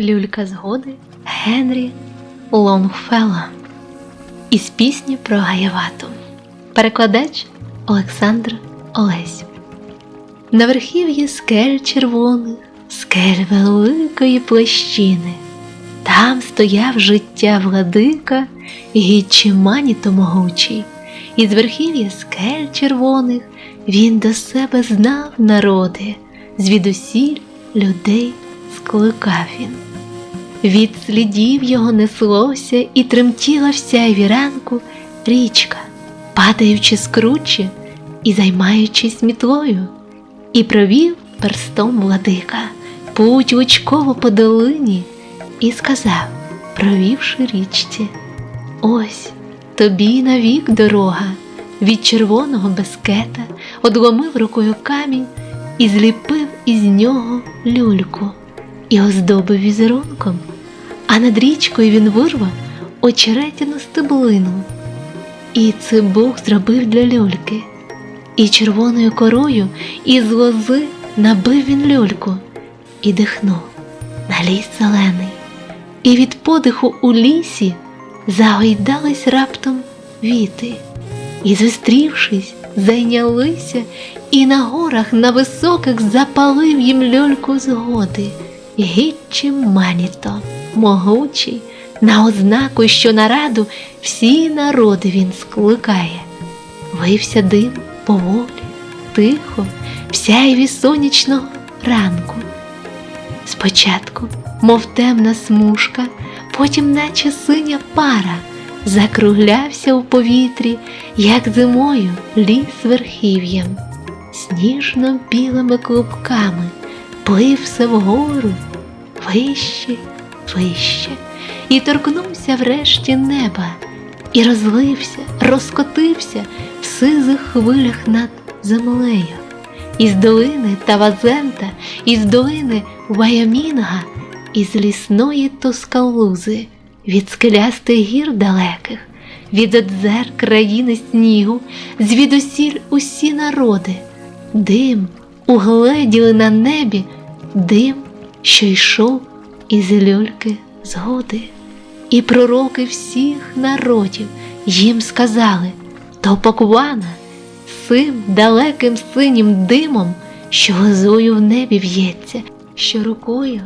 Люлька згоди Генрі Лонгфелло із пісні про Гаявату. Перекладач Олександр Олесь. На верхів'ї скель червоних, скель великої площини. Там стояв життя владика, гідчі маніто могучий, і з верхів'я скель червоних він до себе знав народи, звідусіль людей скликав він. Від слідів його неслося і тремтіла вся віранку річка, падаючи з кручі і займаючись мітлою, і провів перстом владика путь лучково по долині і сказав, провівши річці: Ось тобі навік дорога, від червоного безкета одломив рукою камінь і зліпив із нього люльку і оздобив візерунком, а над річкою він вирвав очеретяну стеблину. І це Бог зробив для люльки, і червоною корою із лози набив він люльку і дихнув на ліс зелений, і від подиху у лісі загойдались раптом віти, і, зустрівшись, зайнялися, і на горах на високих запалив їм люльку згоди, гідчі маніто, могучий, на ознаку, що на раду всі народи він скликає. Вився дим поволі, тихо, в сяйві сонячного ранку. Спочатку, мов темна смужка, потім, наче синя пара, закруглявся у повітрі, як зимою ліс верхів'ям, сніжно білими клубками плився вгору, вище, вище, і торкнувся врешті неба, і розлився, розкотився в сизих хвилях над землею. Із долини Тавазента, із долини Вайомінга, із лісної Тоскалузи, від скелястих гір далеких, від озер країни снігу, звідусіль усі народи, дим угледіли на небі, дим, що йшов із люльки згоди. І пророки всіх народів їм сказали то поквана цим далеким синім димом, що гозою в небі в'ється, що рукою,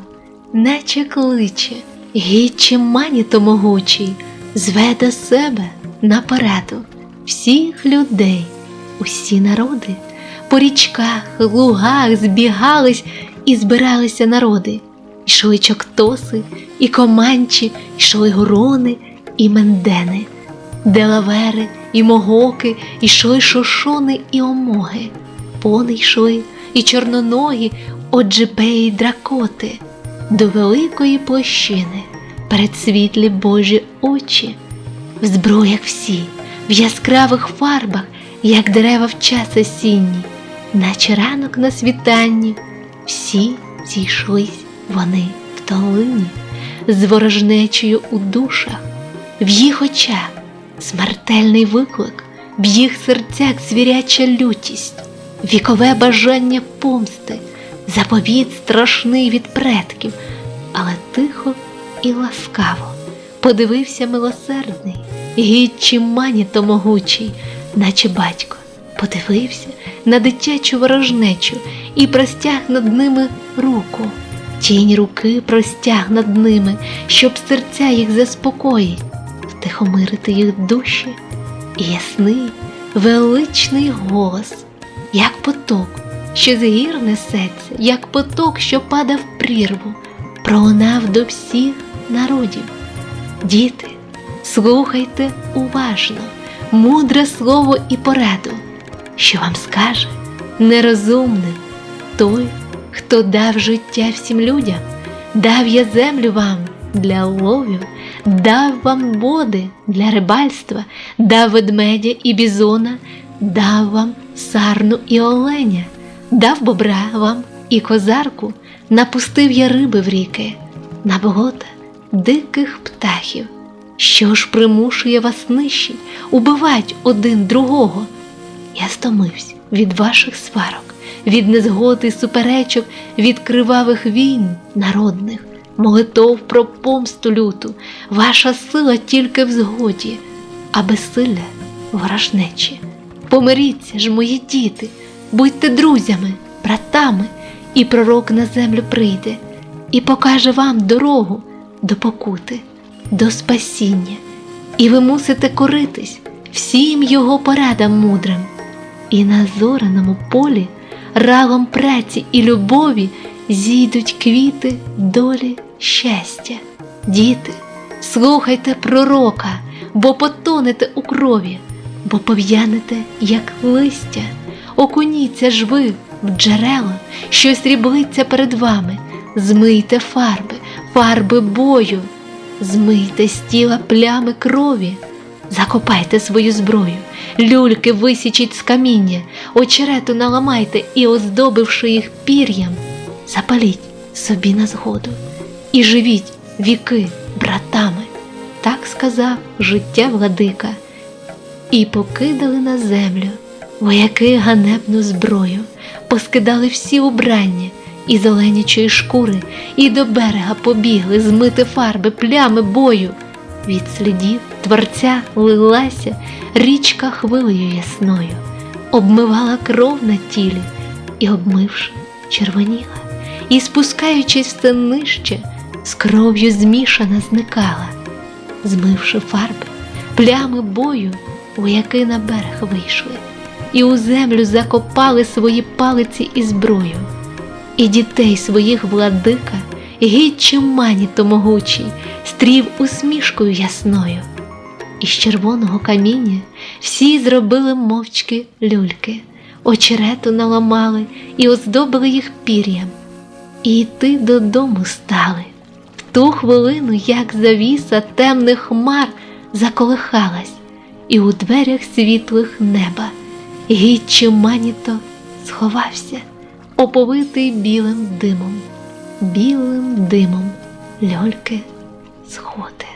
наче кличе, гідче маніто могучий, зве до себе напереду всіх людей, усі народи, по річках, лугах збігались і збиралися народи, йшли чоктоси, і команчі, йшли горони і мендени, делавери і могоки, ішли шошони і омоги, пони йшли і чорноногі, оджипеї дракоти, до великої площини, перед світлі Божі очі, в зброях всі, в яскравих фарбах, як дерева в час осінній, наче ранок на світанні, всі зійшлись вони в долині, з ворожнечею у душах, в їх очах смертельний виклик, в їх серцях звіряча лютість, вікове бажання помсти, заповіт страшний від предків, але тихо і ласкаво подивився милосердний, гідчі маніто могучий, наче батько, подивився на дитячу ворожнечу і простяг над ними руку. Тінь руки простяг над ними, щоб серця їх заспокоїть втихомирити їх душі, і ясний, величний голос, як поток, що з гір несеться, як поток, що падав прірву, пролунав до всіх народів. Діти, слухайте уважно, мудре слово і пораду, що вам скаже нерозумним той, хто дав життя всім людям, дав я землю вам для ловів дав вам води для рибальства, дав ведмедя і бізона, дав вам сарну і оленя, дав бобра вам і козарку, напустив я риби в ріки, на болота диких птахів. Що ж примушує вас нищить, убивать один другого? Я стомився від ваших сварок, від незгоди суперечок, від кривавих війн народних молитов про помсту люту, ваша сила тільки в згоді, а безсилля ворожнечі. Помиріться ж, мої діти, будьте друзями, братами, і пророк на землю прийде і покаже вам дорогу до покути, до спасіння, і ви мусите коритись всім його порадам мудрим. І на зоряному полі рагом праці і любові зійдуть квіти долі щастя. Діти, слухайте пророка, бо потонете у крові, бо пов'янете, як листя, окуніться ж ви в джерело, що сріблиться перед вами, змийте фарби, фарби бою, змийте з тіла плями крові. Закопайте свою зброю, люльки висічіть з каміння, очерету наламайте і, оздобивши їх пір'ям, запаліть собі на згоду. І живіть віки братами, так сказав життя владика, і покидали на землю вояки ганебну зброю, поскидали всі убрання і зеленячої шкури, і до берега побігли змити фарби, плями бою. Від слідів творця лилася річка хвилею ясною, обмивала кров на тілі і, обмивши, червоніла, і, спускаючись все нижче, з кров'ю змішана зникала, змивши фарби, плями бою, вояки на берег вийшли, і у землю закопали свої палиці і зброю, і дітей своїх владика, гідчим маніто могучий, стрів усмішкою ясною. Із червоного каміння. Всі зробили мовчки люльки, очерету наламали і оздобили їх пір'ям, і йти додому стали. В ту хвилину, як завіса темних хмар заколихалась, і у дверях світлих неба. Гідчим маніто сховався, оповитий білим димом, білим димом льольки сходи.